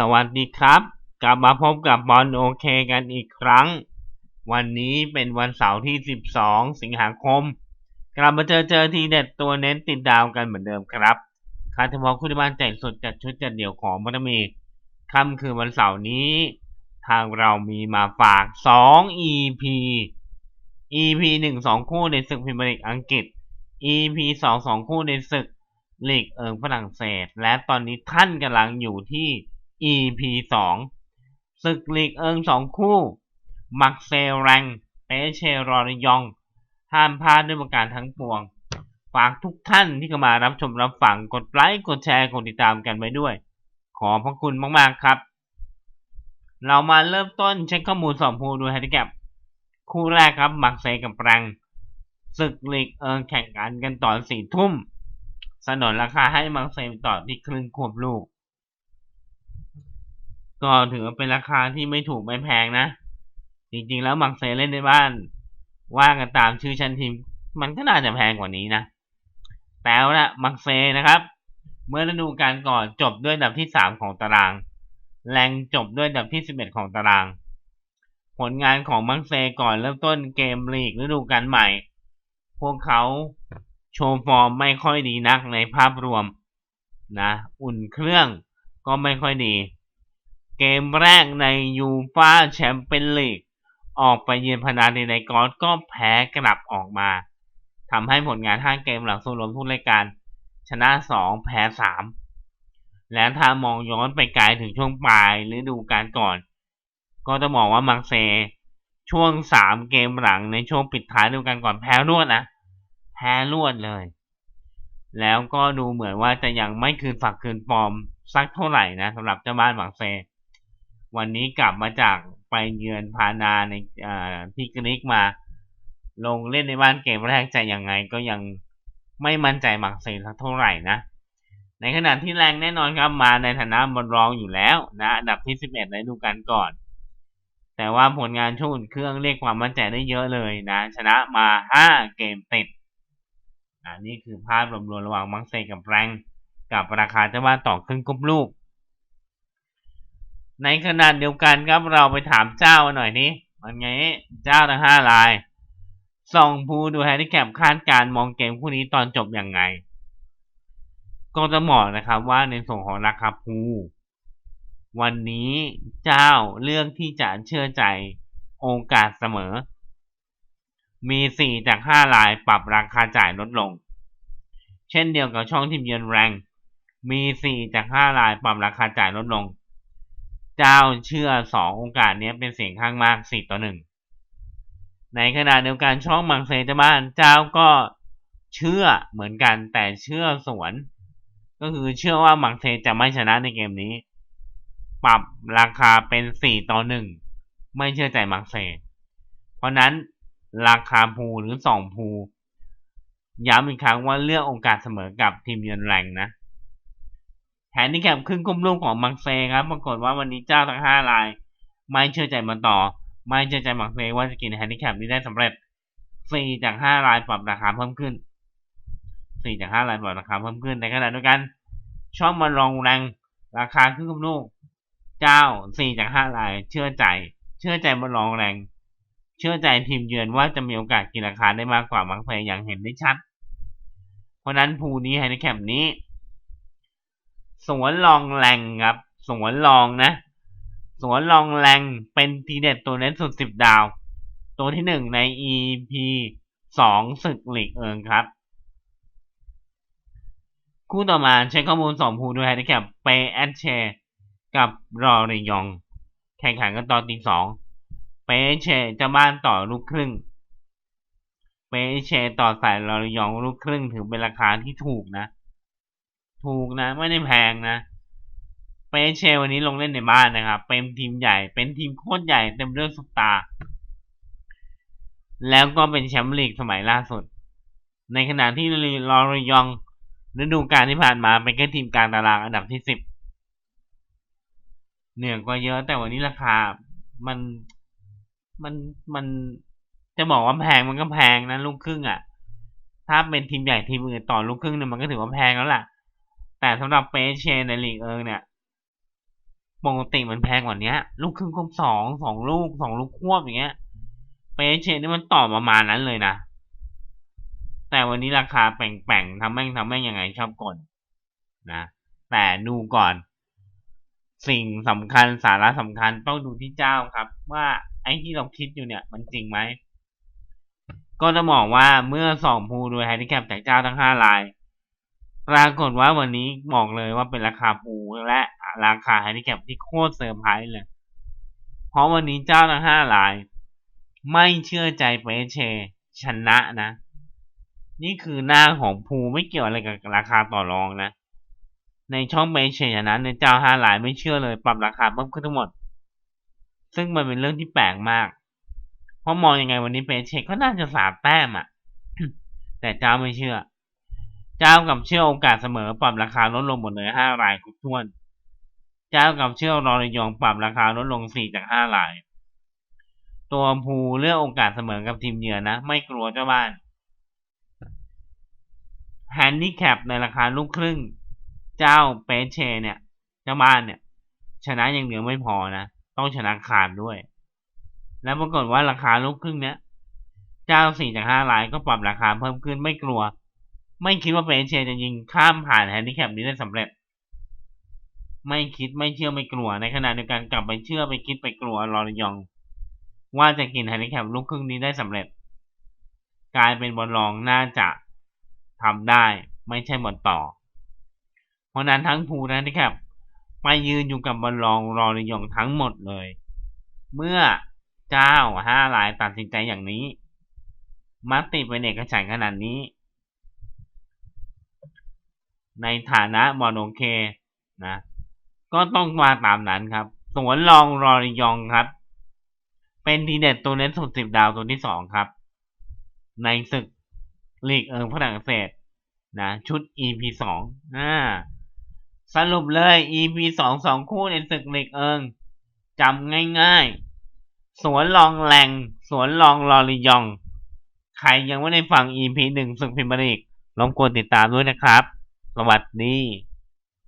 สวัสดีครับ กลับมาพบกับบอลโอเคกันอีกครั้ง วันนี้เป็นวันเสาร์ที่ 12 สิงหาคม กลับมาเจอเจอทีเด็ดตัวเน้นติดดาวกันเหมือนเดิมครับคาร์ทมอคุณบานแจกสดจัดชุดจัดเดี่ยวของมัตมีค่ำคือวันเสาร์นี้ ทางเรามีมาฝาก 2 EP EP 1 2 คู่ในศึกพรีเมียร์ลีกอังกฤษ EP 2 2 คู่ในศึกลีกเอิงฝรั่งเศส และตอนนี้ท่านกำลังอยู่ที่ EP 2ศึกลีกเอิงสองคู่ มักเซแรงเปเชรอรยอง ห้ามพลาดด้วยประการทั้งปวง ฝากทุกท่านที่เข้ามารับชมรับฟังกดไลค์กดแชร์กดติดตามกันไว้ด้วย ขอพระคุณมาก ๆ ครับ เรามาเริ่มต้นเช็คข้อมูลสองคู่ดูแฮนดิแคปคู่แรกครับ มักเซกับแรงศึกลีกเอิงแข่งกันกันตอนสี่ทุ่มสนนราคาให้มักเซต่อที่ครึ่งควบลูก ก็ถือว่าเป็นราคาที่ไม่ถูกไม่แพงนะ จริงๆแล้วมักเซเล่นในบ้าน ว่ากันตามชื่อชั้นทีม มันก็น่าจะแพงกว่านี้นะ แต่ละมักเซนะครับ เมื่อฤดูกาลก่อนจบด้วยอันดับที่3ของตาราง แรงจบด้วยอันดับที่11ของตาราง ผลงานของมักเซก่อนเริ่มต้นเกมลีกฤดูกาลใหม่ พวกเขาโชว์ฟอร์มไม่ค่อยดีนักในภาพรวมนะ อุ่นเครื่องก็ไม่ค่อยดี เกมแรกในยูฟาแชมเปี้ยนลีกออกไปเยือนพนาดีในกอสก็แพ้กลับออกมาทำให้ผลงาน 5 เกมหลังส่วนรวมทุกรายการ ชนะ 2 แพ้ 3 และถ้ามองย้อนไปไกลถึงช่วงปลายหรือดูการก่อน ก็จะบอกว่ามังเซ ช่วง 3 เกมหลังในช่วงปิดท้ายดูกันก่อนแพ้รวดนะ แพ้รวดเลย แล้วก็ดูเหมือนว่าจะยังไม่คืนฝักคืนปลอมสักเท่าไหร่นะสำหรับเจ้าบ้านมังเซ วันนี้กลับมาจากไปเยือนพานาในที่กรีกมา ลงเล่นในบ้านเกมแรกจะยังไงก็ยังไม่มั่นใจมักเซสักเท่าไหร่นะ ในขณะที่แรงแน่นอนครับมาในฐานะบอลรองอยู่แล้วนะอันดับที่ 11ในดูกันก่อน แต่ว่าผลงานช่วงเครื่องเรียกความมั่นใจได้เยอะเลยนะ ชนะมา 5 เกมติดอันนี้คือภาพรวมๆระหว่างมังเซกับแรงกับราคาจะว่าต่อครึ่งกบลูก ในขณะเดียวกันครับเราไปถามเจ้าหน่อยนี้มันไงเจ้าทั้งห้าลายส่องผู้ดูแฮนดิแคปคาดการมองเกมคู่นี้ตอนจบอย่างไง ก็จะบอกนะครับว่าในส่วนของราคาภูวันนี้เจ้าเลือกที่จะเชื่อใจโอกาสเสมอ มี4จาก5ลายปรับราคาจ่ายลดลง เช่นเดียวกับช่องทีมเยือนแรง มี4จาก5ลายปรับราคาจ่ายลดลง เจ้าเชื่อสองโอกาสนี้เป็นเสียงข้างมากสี่ต่อหนึ่งในขณะเดียวกันช่องมังเซจบ้านเจ้าก็เชื่อเหมือนกันแต่เชื่อสวน ก็คือเชื่อว่ามังเซจะไม่ชนะในเกมนี้ ปรับราคาเป็นสี่ต่อหนึ่งไม่เชื่อใจมังเซ เพราะนั้นราคาภูหรือสองภูย้ำอีกครั้งว่าเลือกโอกาสเสมอกับทีมเยือนแรงนะ แฮนดิแคปครึ่งกุ้มลูกของมังเซครับ ปรากฏว่าวันนี้เจ้าทั้งห้าราย ไม่เชื่อใจมาต่อ ไม่เชื่อใจมังเซว่าจะกินแฮนดิแคปนี้ได้สำเร็จสี่จากห้ารายปรับราคาเพิ่มขึ้นสี่จากห้ารายปรับราคาเพิ่มขึ้นในขณะเดียวกันชอบมาลองแรงราคาครึ่งกุ้มลูกเจ้าสี่จากห้าราย เชื่อใจ เชื่อใจมาลองแรง เชื่อใจทีมเยือนว่าจะมีโอกาสกินราคาได้มากกว่ามังเซอย่างเห็นได้ชัด เพราะนั้นภูนี้แฮนดิแคปนี้ สวนลองแรงครับ สวนลองนะ สวนลองแรงเป็นทีเด็ดตัวเน้นสุดสิบดาว ตัวที่หนึ่งใน EP สองศึกหลีกเอิงครับ คู่ต่อมาใช้ข้อมูลสองภูด้วยไฮเดแคปเปแอดเชกับรอริยอง แข่งขันกันตอนตีสองเปเชจะบ้านต่อลูกครึ่งเปเชต่อสายรอริยองลูกครึ่งถือเป็นราคาที่ถูกนะ ถูกนะ ไม่ได้แพงนะเปเชวันนี้ลงเล่นในบ้านนะครับ เป็นทีมใหญ่ เป็นทีมโคตรใหญ่เต็มเรื่องสุดตา แล้วก็เป็นแชมป์ลีกสมัยล่าสุด ในขณะที่ลอรยองฤดูกาลที่ผ่านมาเป็นแค่ทีมกลางตารางอันดับที่สิบเหนือกว่าเยอะแต่วันนี้ราคา มันมันมันจะบอกว่าแพงมันก็แพงนะลูกครึ่งอะ่ะ ถ้าเป็นทีมใหญ่ทีมอื่นต่อลูกครึ่งเนี่ยมันก็ถือว่าแพงแล้วล่ะ แต่สำหรับเปเชนในลีกเอิงเนี่ยปกติมันแพงกว่านี้ลูกครึ่งควบสองสองลูกสองลูกควบอย่างเงี้ยเปเชนนี่มันต่อประมาณนั้นเลยนะ แต่วันนี้ราคาแป่งๆทำแม่งทำแม่งยังไงชอบกดนะแต่ดูก่อน สิ่งสำคัญสาระสำคัญต้องดูที่เจ้าครับ ว่าไอ้ที่เราคิดอยู่เนี่ย มันจริงไหมก็จะบอกว่าเมื่อสองภูโดยไฮดิแคปจากเจ้าทั้งห้าราย ปรากฏว่าวันนี้บอกเลยว่าเป็นราคาภูและราคาไฮดิแคปที่โคตรเซอร์ไพรส์เลย เพราะวันนี้เจ้าทั้งห้าราย ไม่เชื่อใจเปเช ชนะนะ นี่คือหน้าของภูไม่เกี่ยวอะไรกับราคาต่อรองนะ ในช่องเปเชชนะในเจ้าห้ารายไม่เชื่อเลย ปรับราคาเพิ่มขึ้นทั้งหมด ซึ่งมันเป็นเรื่องที่แปลกมาก เพราะมองยังไงวันนี้เปเชก็น่าจะสามแต้มอะ่ะ แต่เจ้าไม่เชื่อ เจ้ากับเชื่อโอกาสเสมอปรับราคาลดลงหมดเลยห้ารายทุกท้วน เจ้ากับเชื่อรอระยองปรับราคาลดลงสี่จากห้าราย ตัวภูเลือกโอกาสเสมอกับทีมเยือนนะ ไม่กลัวเจ้าบ้านแฮนดิแคปในราคาลูกครึ่ง เจ้าเปเชเนี่ยเจ้าบ้านเนี่ย ชนะอย่างเดียวไม่พอนะ ต้องชนะขาดด้วย แล้วปรากฏว่าราคาลูกครึ่งเนี้ย เจ้าสี่จากห้ารายก็ปรับราคาเพิ่มขึ้นไม่กลัว ไม่คิดว่าเปเชียจะยิงข้ามผ่านแฮนดิแคปนี้ได้สำเร็จ ไม่คิดไม่เชื่อไม่กลัวในขณะเดียวกันกลับไปเชื่อไปคิดไปกลัวรอรยอง ว่าจะกินแฮนดิแคปลูกครึ่งนี้ได้สำเร็จ กลายเป็นบอลรองน่าจะทำได้ไม่ใช่บอลต่อ เพราะนั้นทั้งภูแฮนดิแคปไปยืนอยู่กับบอลรองรอรยองทั้งหมดเลย เมื่อเจ้าห้ารายตัดสินใจอย่างนี้มัตติเป็นเอกฉันขนาดนี้ ในฐานะบอลโอเคนะ ก็ต้องมาตามนั้นครับสวนรองรอริยองครับ เป็นทีเด็ดตัวเน้นสุดสิบดาวตัวที่สองครับ ในศึกลีกเอิงฝรั่งเศสนะชุด EP สองอ่าสรุปเลย EP สองสองคู่ในศึกลีกเอิงจำง่ายๆ สวนรองแหลงสวนรองรอริยอง ใครยังไม่ได้ฟัง EP หนึ่งศึกพิมพ์ลีกลองกดติดตามด้วยนะครับ วัสดี